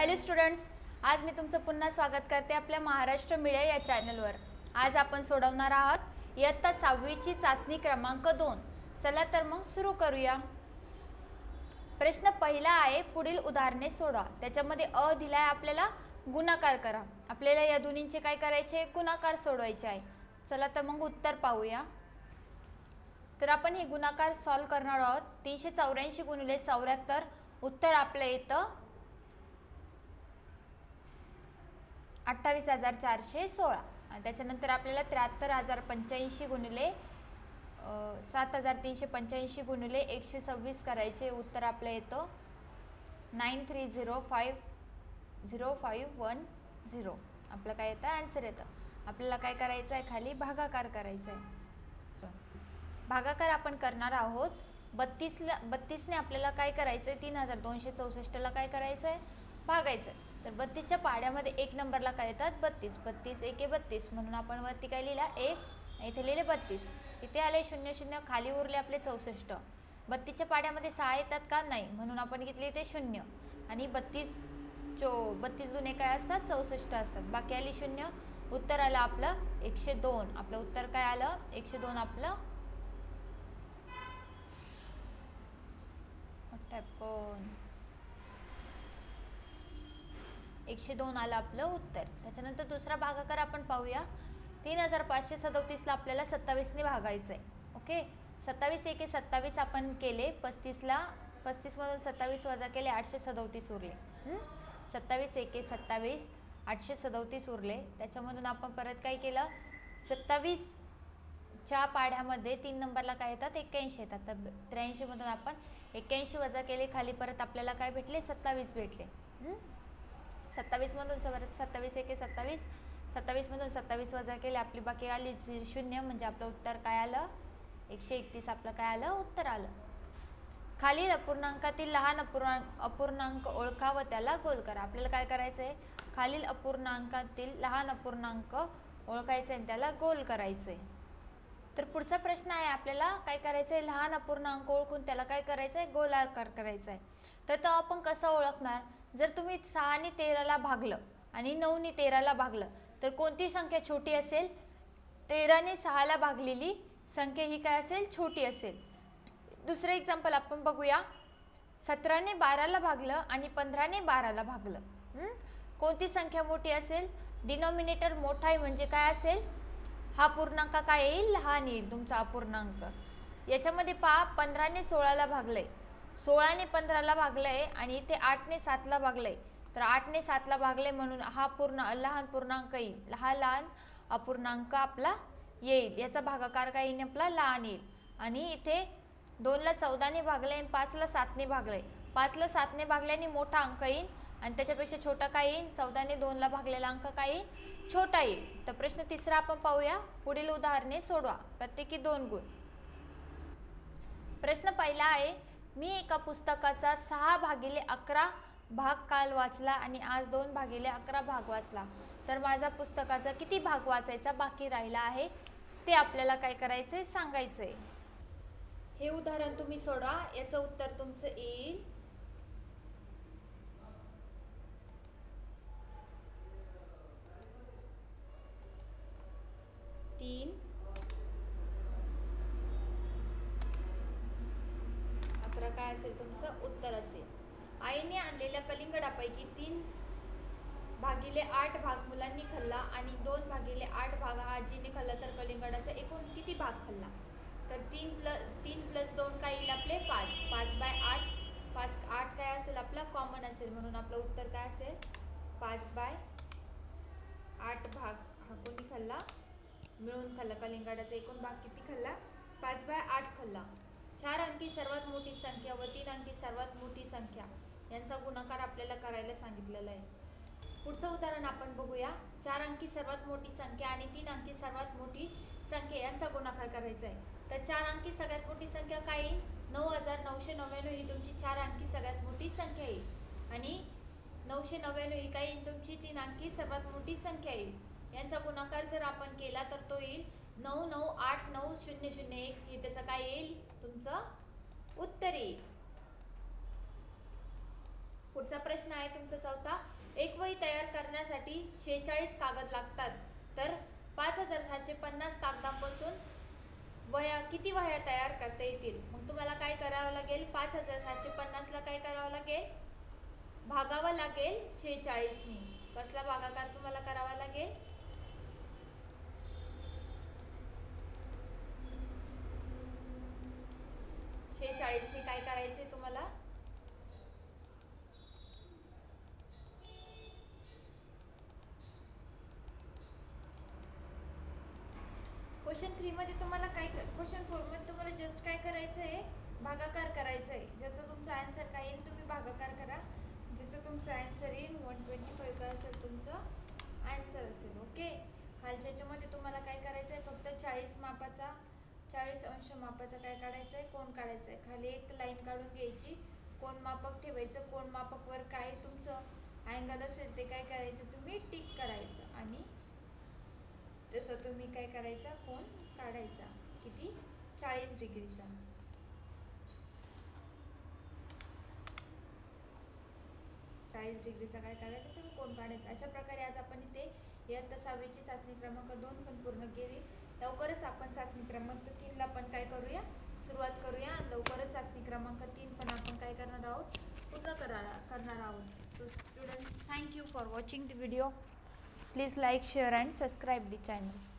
Hello students आज मी तुमचं पुन्हा स्वागत करते आपल्या महाराष्ट्र मिडिया या चॅनलवर. आज आपण सोडवणार आहात इयत्ता सहावीची चाचणी क्रमांक दोन. चला तर मग सुरू करूया. प्रश्न पहिला आहे पुढील उदाहरणे सोडवा. त्याच्यामध्ये अ दिलाय आपल्याला गुणाकार करा. आपल्याला या दोन्हींचे काय करायचे गुणाकार सोडवायचे आहे. चला तर मग उत्तर पाहूया. तर आपण हे गुणाकार सॉल्व करणार आहोत. तीनशे चौऱ्याऐंशी गुणिले चौऱ्याहत्तर उत्तर आपलं येतं अठ्ठावीस हजार चारशे सोळा. आणि त्याच्यानंतर आपल्याला त्र्याहत्तर हजार पंच्याऐंशी गुणिले सात हजार तीनशे पंच्याऐंशी गुणिले एकशे सव्वीस करायचे उत्तर आपलं येतं. Nine three zero five zero five one zero आपलं काय येतं? आन्सर येतं. आपल्याला काय करायचं आहे? खाली भागाकार करायचा आहे. भागाकार आपण करणार आहोत. बत्तीसला बत्तीसने आपल्याला काय करायचं आहे तीन हजार दोनशे चौसष्टला काय करायचं आहे भागायचं आहे तर बत्तीसच्या पाड्यामध्ये एक नंबरला काय येतात? बत्तीस. बत्तीस एके बत्तीस. म्हणून आपण वरती काय लिहिला? एक. इथे लिहिले बत्तीस. इथे आले शून्य शून्य. खाली उरले आपले चौसष्ट. बत्तीसच्या पाड्यामध्ये सहा येतात का? नाही. म्हणून आपण घेतले इथे शून्य. आणि बत्तीस चो बत्तीस जुने काय असतात? चौसष्ट असतात. बाकी आली शून्य. उत्तर आलं आपलं एकशे दोन. आपलं उत्तर काय आलं? एकशे दोन आपलं. अठ्ठावन्न एकशे दोन आलं आपलं उत्तर. त्याच्यानंतर दुसरा भागाकार आपण पाहूया. तीन हजार पाचशे सदोतीसला आपल्याला सत्तावीसने भागायचं आहे ओके? सत्तावीस एके सत्तावीस आपण केले. पस्तीसला पस्तीसमधून सत्तावीस वजा केले आठशे सदोतीस उरले. सत्तावीस एके सत्तावीस आठशे सदोतीस उरले. त्याच्यामधून आपण परत काय केलं? सत्तावीसच्या पाढ्यामध्ये तीन नंबरला काय येतात? एक्क्याऐंशी येतात. तर त्र्याऐंशीमधून आपण एक्क्याऐंशी वजा केले खाली परत आपल्याला काय भेटले? सत्तावीस भेटले. सत्तावीसमधून परत सत्तावीस एके सत्तावीस. सत्तावीसमधून सत्तावीस वजा केले आपली बाकी आली शून्य म्हणजे आपलं उत्तर काय आलं? एकशे एकतीस आपलं काय आलं? उत्तर आलं. खालील अपूर्णांकातील लहान अपूर्णा अपूर्णांक ओळखा व त्याला गोल करा. आपल्याला काय करायचं आहे खालील अपूर्णांकातील लहान अपूर्णांक ओळखायचे आणि त्याला गोल करायचे तर पुढचा प्रश्न आहे आपल्याला काय करायचं आहे लहान अपूर्णांक ओळखून त्याला काय करायचं आहे गोलाकार करायचा आहे तर तो आपण कसं ओळखणार? जर तुम्ही सहाने तेराला भागलं आणि नऊने तेराला भागलं तर कोणती संख्या छोटी असेल? तेराने सहाला भागलेली संख्या ही काय असेल? छोटी असेल. दुसरं एक्झाम्पल आपण बघूया. सतराने बाराला भागलं आणि पंधराने बाराला भागलं. कोणती संख्या मोठी असेल? डिनॉमिनेटर मोठा आहे म्हणजे काय असेल? हा पूर्णांक काय येईल? लहान येईल तुमचा अपूर्णांक याच्यामध्ये पहा पंधराने सोळाला भागलं आहे सोळाने पंधराला भागलंय आणि इथे आठने सातला भागलंय. तर आठने सातला भागले म्हणून हा पूर्ण लहान पूर्णांक येईल. हा लहान अपूर्णांक आपला येईल. याचा भागाकार काय येईल? आपला लहान येईल. आणि इथे दोनला चौदाने भागले आणि पाचला सातने भागले पाचला सातने भागल्याने मोठा अंक येईल आणि त्याच्यापेक्षा छोटा काय येईल? चौदाने दोनला भागलेला अंक काय येईल? छोटा येईल. तर प्रश्न तिसरा आपण पाहूया. पुढील उदाहरणे सोडवा. प्रत्येकी दोन गुण. प्रश्न पहिला आहे मी एका पुस्तकाचा सहा भागिले अकरा भाग काल वाचला आणि आज दोन भागिले अकरा भाग वाचला. तर माझा पुस्तकाचा किती भाग वाचायचा बाकी राहिला आहे ते आपल्याला काय करायचं आहे सांगायचं आहे हे उदाहरण तुम्ही सोडा याचं उत्तर तुमचं येईल तीन अकरा काय असेल तुमचं उत्तर असेल. आईने आणलेल्या कलिंगडापैकी तीन भागिले आठ भाग मुलांनी खाल्ला आणि दोन भागिले आठ भाग हा आजीने खाल्ला तर कलिंगडाचा एकूण किती भाग खाल्ला? तर तीन प्लस तीन प्लस दोन काय येईल आपले? पाच. पाच बाय आठ. पाच आठ काय असेल आपला? कॉमन असेल म्हणून आपलं उत्तर काय असेल? पाच बाय आठ भाग हा कोणी खाल्ला? मिळून खाल्ला. कलिंगडाचा एकूण भाग किती खाल्ला? पाच बाय आठ खाल्ला. चार अंकी सर्वात मोठी संख्या व तीन अंकी सर्वात मोठी संख्या यांचा गुणाकार आपल्याला करायला सांगितलेला आहे. पुढचं उदाहरण आपण बघूया. चार अंकी सर्वात मोठी संख्या आणि तीन अंकी सर्वात मोठी संख्या यांचा गुणाकार करायचा आहे. तर चार अंकी सगळ्यात मोठी संख्या काय येईल नऊ हजार नऊशे नव्याण्णव ही तुमची चार अंकी सगळ्यात मोठी संख्या येईल आणि नऊशे नव्याण्णव ही काय येईल तुमची तीन अंकी सर्वात मोठी संख्या येईल यांचा गुणाकार जर आपण केला तर तो येईल नऊ नऊ आठ नऊ शून्य शून्य एक हे त्याचं काय येईल? तुमचं उत्तर. येईल पुढचा प्रश्न आहे तुमचा चौथा. एक वही तयार करण्यासाठी शेहेचाळीस कागद लागतात. तर पाच हजार सातशे पन्नास कागदांपासून वह्या किती वह्या तयार करता येतील? मग तुम्हाला काय करावं लागेल? पाच हजार सातशे पन्नासला काय करावं लागेल? भागावं लागेल शेहेचाळीसनी. कसला भागाकार तुम्हाला करावा लागेल? शेहेचाळीसनी काय करायचंय तुम्हाला? क्वेश्चन थ्री मध्ये तुम्हाला काय क्वेश्चन फोरमध्ये तुम्हाला जस्ट काय करायचं आहे भागाकार करायचं आहे ज्याचं तुमचं आन्सर काय येईल तुम्ही भागाकार करा. ज्याचं तुमचं आन्सर येईल वन ट्वेंटी फाईव्ह काय असेल तुमचं आन्सर असेल. ओके खालच्या याच्यामध्ये तुम्हाला काय करायचं आहे फक्त चाळीस मापाचा चाळीस अंश मापाचा काय काढायचं आहे? कोण काढायचं आहे? खाली एक लाईन काढून घ्यायची. कोण मापक ठेवायचं? कोण मापकवर काय तुमचं अँगल असेल ते काय करायचं? तुम्ही टिक करायचं. आणि तसं तुम्ही काय करायचा? कोण काढायचा? किती? चाळीस डिग्रीचा. चाळीस डिग्रीचा काय काढायचा? तुम्ही कोण काढायचा? अशा प्रकारे आज आपण इथे इयत्ता सहावीची चाचणी क्रमांक दोन पण पूर्ण केली. लवकरच आपण चाचणी क्रमांक तीनला पण काय करूया? सुरुवात करूया. आणि लवकरच चाचणी क्रमांक तीन पण आपण काय करणार आहोत? पूर्ण करा करणार आहोत. So students thank you for watching the video please like share and subscribe the channel